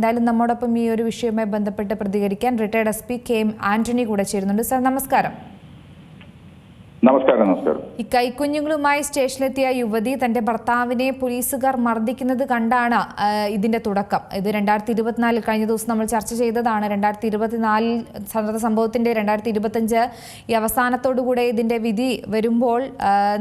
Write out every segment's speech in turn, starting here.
എന്തായാലും നമ്മോടൊപ്പം ഈ ഒരു വിഷയവുമായി ബന്ധപ്പെട്ട് പ്രതികരിക്കാൻ retired S P K M Antony കൂടെ ചേരുന്നുണ്ട്. സർ നമസ്കാരം. നമസ്കാരം നമസ്കാരം. ഈ കൈക്കുഞ്ഞുങ്ങളുമായി സ്റ്റേഷനിലെത്തിയ യുവതി തന്റെ ഭർത്താവിനെ പോലീസുകാർ മർദ്ദിക്കുന്നത് കണ്ടാണ് ഇതിന്റെ തുടക്കം. ഇത് രണ്ടായിരത്തി ഇരുപത്തിനാലിൽ കഴിഞ്ഞ ദിവസം നമ്മൾ ചർച്ച ചെയ്തതാണ്. രണ്ടായിരത്തി ഇരുപത്തിനാലിൽ നടന്ന സംഭവത്തിന്റെ രണ്ടായിരത്തി ഇരുപത്തഞ്ച് ഈ അവസാനത്തോടുകൂടെ ഇതിന്റെ വിധി വരുമ്പോൾ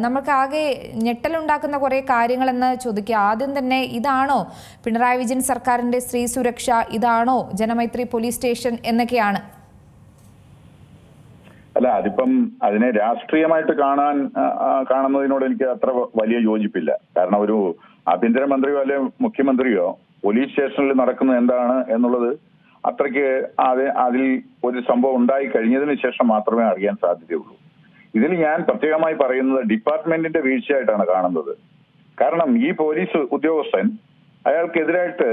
നമുക്ക് ആകെ ഞെട്ടലുണ്ടാക്കുന്ന കാര്യങ്ങൾ കാര്യങ്ങളെന്ന് ചോദിക്കുക. ആദ്യം തന്നെ ഇതാണോ പിണറായി വിജയൻ സർക്കാരിന്റെ സ്ത്രീ സുരക്ഷ? ഇതാണോ ജനമൈത്രി പോലീസ് സ്റ്റേഷൻ എന്നൊക്കെയാണ് അല്ല അതിപ്പം അതിനെ രാഷ്ട്രീയമായിട്ട് കാണാൻ കാണുന്നതിനോട് എനിക്ക് അത്ര വലിയ യോജിപ്പില്ല. കാരണം ഒരു ആഭ്യന്തരമന്ത്രിയോ അല്ലെ മുഖ്യമന്ത്രിയോ പോലീസ് സ്റ്റേഷനിൽ നടക്കുന്നത് എന്താണ് എന്നുള്ളത് അത്രയ്ക്ക് അത് അതിൽ ഒരു സംഭവം ഉണ്ടായി കഴിഞ്ഞതിന് ശേഷം മാത്രമേ അറിയാൻ സാധ്യതയുള്ളൂ. ഇതിൽ ഞാൻ പ്രത്യേകമായി പറയുന്നത് ഡിപ്പാർട്ട്മെന്റിന്റെ വീഴ്ചയായിട്ടാണ് കാണുന്നത്. കാരണം ഈ പോലീസ് ഉദ്യോഗസ്ഥൻ അയാൾക്കെതിരായിട്ട്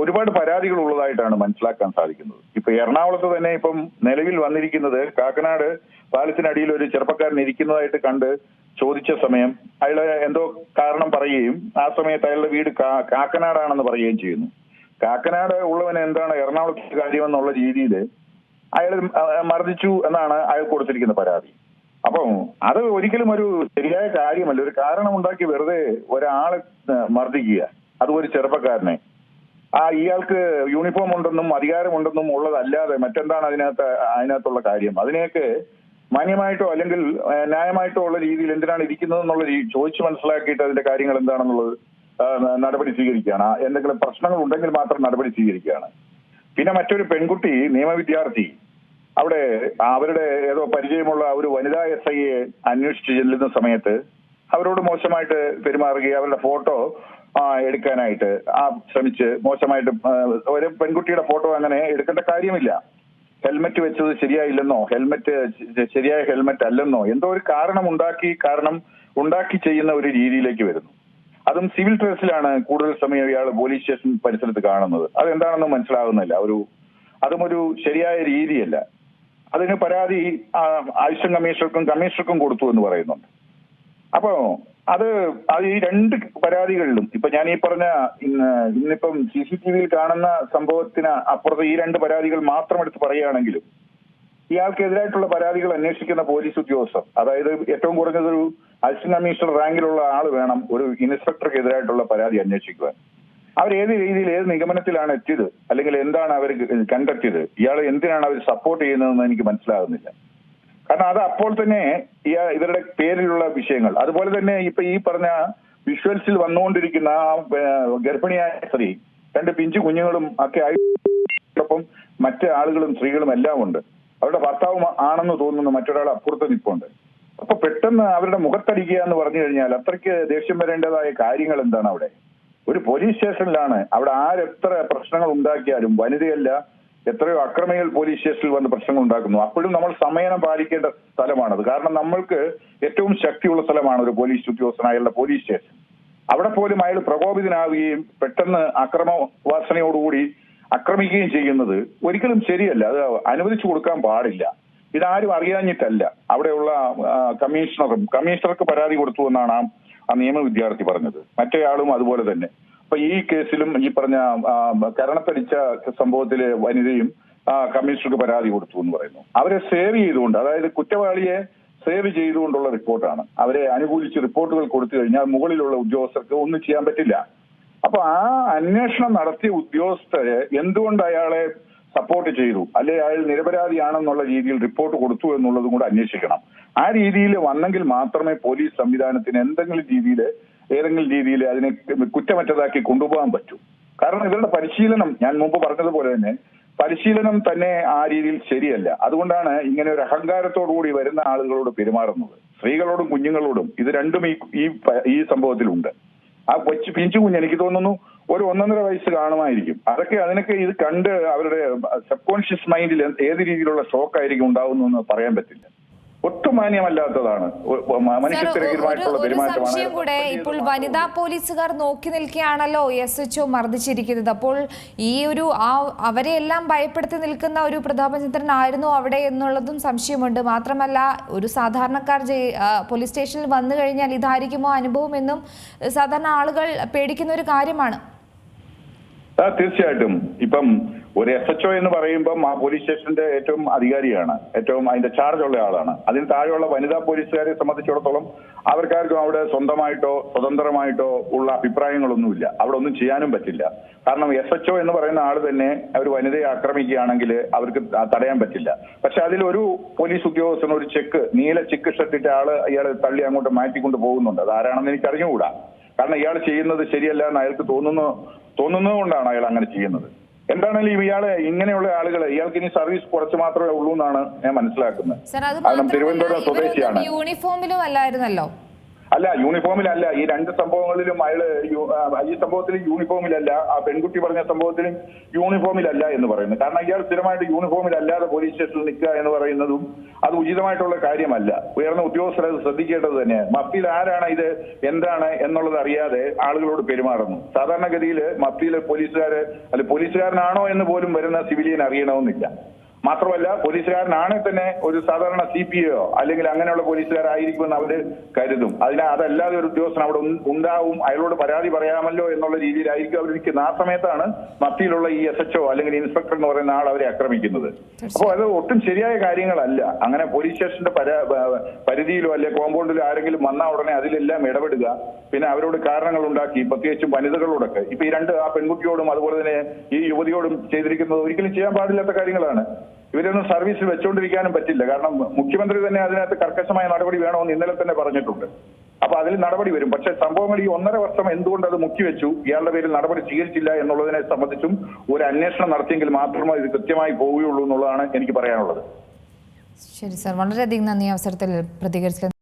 ഒരുപാട് പരാതികൾ ഉള്ളതായിട്ടാണ് മനസ്സിലാക്കാൻ സാധിക്കുന്നത്. ഇപ്പൊ എറണാകുളത്ത് തന്നെ ഇപ്പം നിലവിൽ വന്നിരിക്കുന്നത് കാക്കനാട് പാലത്തിനടിയിൽ ഒരു ചെറുപ്പക്കാരൻ ഇരിക്കുന്നതായിട്ട് കണ്ട് ചോദിച്ച സമയം അയാൾ എന്തോ കാരണം പറയുകയും ആ സമയത്ത് അയാളുടെ വീട് കാക്കനാടാണെന്ന് പറയുകയും ചെയ്യുന്നു. കാക്കനാട് ഉള്ളവന് എന്താണ് എറണാകുളത്ത് കാര്യമെന്നുള്ള രീതിയിൽ അയാൾ മർദ്ദിച്ചു എന്നാണ് അയാൾ കൊടുത്തിരിക്കുന്ന പരാതി. അപ്പം അത് ഒരിക്കലും ഒരു ശരിയായ കാര്യമല്ല. ഒരു കാരണം ഉണ്ടാക്കി വെറുതെ ഒരാളെ മർദ്ദിക്കുക. അത് ഒരു ചെറുപ്പക്കാരനെ. ആ ഇയാൾക്ക് യൂണിഫോം ഉണ്ടെന്നും അധികാരമുണ്ടെന്നും ഉള്ളതല്ലാതെ മറ്റെന്താണ് അതിനകത്ത് അതിനകത്തുള്ള കാര്യം? അതിനെയൊക്കെ മാന്യമായിട്ടോ അല്ലെങ്കിൽ ന്യായമായിട്ടോ ഉള്ള രീതിയിൽ എന്തിനാണ് ഇരിക്കുന്നത് എന്നുള്ള ചോദിച്ചു മനസ്സിലാക്കിയിട്ട് അതിന്റെ കാര്യങ്ങൾ എന്താണെന്നുള്ളത് നടപടി സ്വീകരിക്കുകയാണ്. എന്തെങ്കിലും പ്രശ്നങ്ങൾ ഉണ്ടെങ്കിൽ മാത്രം നടപടി സ്വീകരിക്കുകയാണ്. പിന്നെ മറ്റൊരു പെൺകുട്ടി നിയമവിദ്യാർത്ഥി അവിടെ അവരുടെ ഏതോ പരിചയമുള്ള ഒരു വനിതാ എസ് ഐയെ അന്വേഷിച്ച് ചെല്ലുന്ന സമയത്ത് അവരോട് മോശമായിട്ട് പെരുമാറുകയും അവരുടെ ഫോട്ടോ എടുക്കാനായിട്ട് ആ ശ്രമിച്ച് മോശമായിട്ട് ഒരു പെൺകുട്ടിയുടെ ഫോട്ടോ അങ്ങനെ എടുക്കേണ്ട കാര്യമില്ല. ഹെൽമെറ്റ് വെച്ചത് ശരിയായില്ലെന്നോ ഹെൽമെറ്റ് ശരിയായ ഹെൽമെറ്റ് അല്ലെന്നോ എന്തോ ഒരു കാരണം ഉണ്ടാക്കി കാരണം ഉണ്ടാക്കി ചെയ്യുന്ന ഒരു രീതിയിലേക്ക് വരുന്നു. അതും സിവിൽ ഡ്രസ്സിലാണ് കൂടുതൽ സമയം ഇയാൾ പോലീസ് സ്റ്റേഷൻ പരിസരത്ത് കാണുന്നത്. അതെന്താണെന്ന് മനസ്സിലാകുന്നില്ല. ഒരു അതും ഒരു ശരിയായ രീതിയല്ല. അതിന് പരാതി ആ, ആയുഷൻ കമ്മീഷണർക്കും കമ്മീഷണർക്കും കൊടുത്തു എന്ന് പറയുന്നുണ്ട്. അപ്പോ അത് അത് ഈ രണ്ട് പരാതികളിലും ഇപ്പൊ ഞാൻ ഈ പറഞ്ഞ ഇന്ന് ഇന്നിപ്പം സി സി ടി വിയിൽ കാണുന്ന സംഭവത്തിന് അപ്പുറത്ത് ഈ രണ്ട് പരാതികൾ മാത്രം എടുത്ത് പറയുകയാണെങ്കിലും ഇയാൾക്കെതിരായിട്ടുള്ള പരാതികൾ അന്വേഷിക്കുന്ന പോലീസ് ഉദ്യോഗസ്ഥർ അതായത് ഏറ്റവും കുറഞ്ഞത് ഒരു അസിസ്റ്റന്റ് കമ്മീഷണർ റാങ്കിലുള്ള ആൾ വേണം ഒരു ഇൻസ്പെക്ടർക്കെതിരായിട്ടുള്ള പരാതി അന്വേഷിക്കുവാൻ. അവർ ഏത് രീതിയിൽ ഏത് നിഗമനത്തിലാണ് എത്തിയത് അല്ലെങ്കിൽ എന്താണ് അവർ കണ്ടെത്തിയത് ഇയാൾ എന്തിനാണ് അവർ സപ്പോർട്ട് ചെയ്യുന്നതെന്ന് എനിക്ക് മനസ്സിലാകുന്നില്ല. കാരണം അത് അപ്പോൾ തന്നെ ഈ ഇവരുടെ പേരിലുള്ള വിഷയങ്ങൾ. അതുപോലെ തന്നെ ഇപ്പൊ ഈ പറഞ്ഞ വിഷ്വൽസിൽ വന്നുകൊണ്ടിരിക്കുന്ന ഗർഭിണിയായ സ്ത്രീ രണ്ട് പിഞ്ചു കുഞ്ഞുങ്ങളും ഒക്കെ ആയിട്ടൊപ്പം മറ്റു ആളുകളും സ്ത്രീകളും എല്ലാം ഉണ്ട്. അവരുടെ ഭർത്താവ് ആണെന്ന് തോന്നുന്ന മറ്റൊരാൾ അപ്പുറത്ത് നിൽപ്പുണ്ട് അപ്പൊ പെട്ടെന്ന് അവരുടെ മുഖത്തടിക്കുക എന്ന് പറഞ്ഞു കഴിഞ്ഞാൽ അത്രയ്ക്ക് ദേഷ്യം വരേണ്ടതായ കാര്യങ്ങൾ എന്താണ് അവിടെ? ഒരു പോലീസ് സ്റ്റേഷനിലാണ് അവിടെ ആരെത്ര പ്രശ്നങ്ങൾ ഉണ്ടാക്കിയാലും വനിതയല്ല എത്രയോ അക്രമികൾ പോലീസ് സ്റ്റേഷനിൽ വന്ന് പ്രശ്നങ്ങൾ ഉണ്ടാക്കുന്നു അപ്പോഴും നമ്മൾ സമയനം പാലിക്കേണ്ട സ്ഥലമാണത്. കാരണം നമ്മൾക്ക് ഏറ്റവും ശക്തിയുള്ള സ്ഥലമാണ് ഒരു പോലീസ് ഉദ്യോഗസ്ഥനായുള്ള പോലീസ് സ്റ്റേഷൻ. അവിടെ പോലും അയാൾ പ്രകോപിതനാവുകയും പെട്ടെന്ന് അക്രമ വാസനയോടുകൂടി ആക്രമിക്കുകയും ചെയ്യുന്നത് ഒരിക്കലും ശരിയല്ല. അത് അനുവദിച്ചു കൊടുക്കാൻ പാടില്ല. ഇതാരും അറിയാഞ്ഞിട്ടല്ല. അവിടെയുള്ള കമ്മീഷണറും കമ്മീഷണർക്ക് പരാതി കൊടുത്തു എന്നാണ് ആ നിയമ വിദ്യാർത്ഥി പറഞ്ഞത്. മറ്റേയാളും അതുപോലെ തന്നെ. അപ്പൊ ഈ കേസിലും ഈ പറഞ്ഞ കരണത്തടിച്ച സംഭവത്തിലെ വനിതയും കമ്മീഷണർക്ക് പരാതി കൊടുത്തു എന്ന് പറയുന്നു. അവരെ സേവ് ചെയ്തുകൊണ്ട് അതായത് കുറ്റവാളിയെ സേവ് ചെയ്തുകൊണ്ടുള്ള റിപ്പോർട്ടാണ്. അവരെ അനുകൂലിച്ച് റിപ്പോർട്ടുകൾ കൊടുത്തു കഴിഞ്ഞാൽ മുകളിലുള്ള ഉദ്യോഗസ്ഥർക്ക് ഒന്നും ചെയ്യാൻ പറ്റില്ല. അപ്പൊ ആ അന്വേഷണം നടത്തിയ ഉദ്യോഗസ്ഥരെ എന്തുകൊണ്ട് അയാളെ സപ്പോർട്ട് ചെയ്തു? അല്ലെ അയാൾ നിരപരാധിയാണെന്നുള്ള രീതിയിൽ റിപ്പോർട്ട് കൊടുത്തു എന്നുള്ളതും കൂടെ അന്വേഷിക്കണം. ആ രീതിയിൽ വന്നെങ്കിൽ മാത്രമേ പോലീസ് സംവിധാനത്തിന് എന്തെങ്കിലും രീതിയിൽ ഏതെങ്കിലും രീതിയിൽ അതിനെ കുറ്റമറ്റതാക്കി കൊണ്ടുപോകാൻ പറ്റൂ. കാരണം ഇവരുടെ പരിശീലനം ഞാൻ മുമ്പ് പറഞ്ഞതുപോലെ തന്നെ പരിശീലനം തന്നെ ആ രീതിയിൽ ശരിയല്ല. അതുകൊണ്ടാണ് ഇങ്ങനെ ഒരു അഹങ്കാരത്തോടുകൂടി വരുന്ന ആളുകളോട് പെരുമാറുന്നത്. സ്ത്രീകളോടും കുഞ്ഞുങ്ങളോടും ഇത് രണ്ടും ഈ ഈ സംഭവത്തിലുണ്ട്. ആ കൊച്ചു പിഞ്ചു കുഞ്ഞ് എനിക്ക് തോന്നുന്നു ഒരു ഒന്നൊന്നര വയസ്സ് കാണുമായിരിക്കും. അതൊക്കെ അതിനൊക്കെ ഇത് കണ്ട് അവരുടെ സബ് കോൺഷ്യസ് മൈൻഡിൽ ഏത് രീതിയിലുള്ള ഷോക്ക് ആയിരിക്കും ഉണ്ടാവുന്നതെന്ന് പറയാൻ പറ്റില്ല. ഒട്ടും മാന്യമല്ലാത്തതാണ് പെരുമാറ്റമാണ് കൂടെ. ഇപ്പോൾ വനിതാ പോലീസുകാർ നോക്കി നിൽക്കുകയാണല്ലോ എസ് എച്ച് ഒ മർദ്ദിച്ചിരിക്കുന്നത്. അപ്പോൾ ഈ ഒരു ആ അവരെ എല്ലാം ഭയപ്പെടുത്തി നിൽക്കുന്ന ഒരു പ്രതാപചന്ദ്രൻ ആയിരുന്നു അവിടെ എന്നുള്ളതും സംശയമുണ്ട്. മാത്രമല്ല ഒരു സാധാരണക്കാർ പോലീസ് സ്റ്റേഷനിൽ വന്നു കഴിഞ്ഞാൽ ഇതായിരിക്കുമോ അനുഭവം എന്നും സാധാരണ ആളുകൾ പേടിക്കുന്ന ഒരു കാര്യമാണ്. തീർച്ചയായിട്ടും. ഇപ്പം ഒരു എസ് എച്ച് ഒ എന്ന് പറയുമ്പം ആ പോലീസ് സ്റ്റേഷന്റെ ഏറ്റവും അധികാരിയാണ് ഏറ്റവും അതിന്റെ ചാർജ് ഉള്ള ആളാണ്. അതിന് താഴെയുള്ള വനിതാ പോലീസുകാരെ സംബന്ധിച്ചിടത്തോളം അവർക്കാർക്കും അവിടെ സ്വന്തമായിട്ടോ സ്വതന്ത്രമായിട്ടോ ഉള്ള അഭിപ്രായങ്ങളൊന്നുമില്ല. അവിടെ ഒന്നും ചെയ്യാനും പറ്റില്ല. കാരണം എസ് എച്ച് ഒ എന്ന് പറയുന്ന ആൾ തന്നെ അവർ വനിതയെ ആക്രമിക്കുകയാണെങ്കിൽ അവർക്ക് തടയാൻ പറ്റില്ല. പക്ഷെ അതിൽ ഒരു പോലീസ് ഉദ്യോഗസ്ഥന് ഒരു ചെക്ക് നീല ചെക്ക് ഷർട്ടിട്ട് ആൾ ഇയാളെ തള്ളി അങ്ങോട്ട് മാറ്റിക്കൊണ്ട് പോകുന്നുണ്ട്. അത് ആരാണെന്ന് എനിക്ക് അറിഞ്ഞുകൂടാ കാരണം ഇയാൾ ചെയ്യുന്നത് ശരിയല്ല എന്ന് അയാൾക്ക് തോന്നുന്നു തോന്നുന്നത് കൊണ്ടാണ് അയാൾ അങ്ങനെ ചെയ്യുന്നത്. എന്താണെങ്കിലും ഇയാൾ ഇങ്ങനെയുള്ള ആളുകൾ ഇയാൾക്ക് ഇനി സർവീസ് കുറച്ച് മാത്രമേ ഉള്ളൂ എന്നാണ് ഞാൻ മനസ്സിലാക്കുന്നത്. കാരണം തിരുവനന്തപുരം സ്വദേശിയാണ്. യൂണിഫോമിലും അല്ലായിരുന്നല്ലോ. അല്ല യൂണിഫോമിലല്ല ഈ രണ്ട് സംഭവങ്ങളിലും അയാൾ ഈ സംഭവത്തിൽ യൂണിഫോമിലല്ല ആ പെൺകുട്ടി പറഞ്ഞ സംഭവത്തിലും യൂണിഫോമിലല്ല എന്ന് പറയുന്നത് കാരണം ഇയാൾ സ്ഥിരമായിട്ട് യൂണിഫോമിലല്ലാതെ പോലീസ് സ്റ്റേഷനിൽ നിൽക്കുക എന്ന് പറയുന്നതും അത് ഉചിതമായിട്ടുള്ള കാര്യമല്ല. ഉയർന്ന ഉദ്യോഗസ്ഥരെ അത് ശ്രദ്ധിക്കേണ്ടത് തന്നെ മഫ്തിയിൽ ആരാണ് ഇത്? എന്താണ് എന്നുള്ളത് അറിയാതെ ആളുകളോട് പെരുമാറുന്നു. സാധാരണഗതിയിൽ മഫ്തിയിലെ പോലീസുകാര് അല്ലെ പോലീസുകാരനാണോ എന്ന് പോലും വരുന്ന സിവിലിയൻ അറിയണമെന്നില്ല. മാത്രമല്ല പോലീസുകാരനാണെ തന്നെ ഒരു സാധാരണ സി പി ഒ അല്ലെങ്കിൽ അങ്ങനെയുള്ള പോലീസുകാരായിരിക്കുമെന്ന് അവർ കരുതും. അതിന് അതല്ലാതെ ഒരു ഉദ്യോഗസ്ഥൻ അവിടെ ഉണ്ടാവും അയാളോട് പരാതി പറയാമല്ലോ എന്നുള്ള രീതിയിലായിരിക്കും അവർ നിൽക്കുന്നത് ആ സമയത്താണ് മത്തിയിലുള്ള ഈ എസ് എച്ച് ഒ അല്ലെങ്കിൽ ഇൻസ്പെക്ടർ എന്ന് പറയുന്ന ആൾ അവരെ ആക്രമിക്കുന്നത്. അപ്പോൾ അത് ഒട്ടും ശരിയായ കാര്യങ്ങളല്ല. അങ്ങനെ പോലീസ് സ്റ്റേഷന്റെ പരാ പരിധിയിലോ അല്ലെ കോമ്പൗണ്ടിലോ ആരെങ്കിലും വന്ന ഉടനെ അതിലെല്ലാം ഇടപെടുക. പിന്നെ അവരോട് കാരണങ്ങൾ ഉണ്ടാക്കി പ്രത്യേകിച്ചും വനിതകളോടൊക്കെ. ഇപ്പൊ ഈ രണ്ട് ആ പെൺകുട്ടിയോടും അതുപോലെ തന്നെ ഈ യുവതിയോടും ചെയ്തിരിക്കുന്നത് ഒരിക്കലും ചെയ്യാൻ പാടില്ലാത്ത കാര്യങ്ങളാണ്. ഇവരൊന്നും സർവീസ് വെച്ചുകൊണ്ടിരിക്കാനും പറ്റില്ല. കാരണം മുഖ്യമന്ത്രി തന്നെ അതിനകത്ത് കർക്കശമായ നടപടി വേണമെന്ന് ഇന്നലെ തന്നെ പറഞ്ഞിട്ടുണ്ട്. അപ്പൊ അതിൽ നടപടി വരും. പക്ഷെ സംഭവങ്ങൾ ഈ ഒന്നര വർഷം എന്തുകൊണ്ട് അത് മുക്കിവെച്ചു? ഇയാളുടെ പേരിൽ നടപടി സ്വീകരിച്ചില്ല എന്നുള്ളതിനെ സംബന്ധിച്ചും ഒരു അന്വേഷണം നടത്തിയെങ്കിൽ മാത്രമേ ഇത് കൃത്യമായി പോവുകയുള്ളൂ എന്നുള്ളതാണ് എനിക്ക് പറയാനുള്ളത്. ശരി സർ. വളരെയധികം നന്ദി. അവസരത്തിൽ പ്രതികരിച്ചത്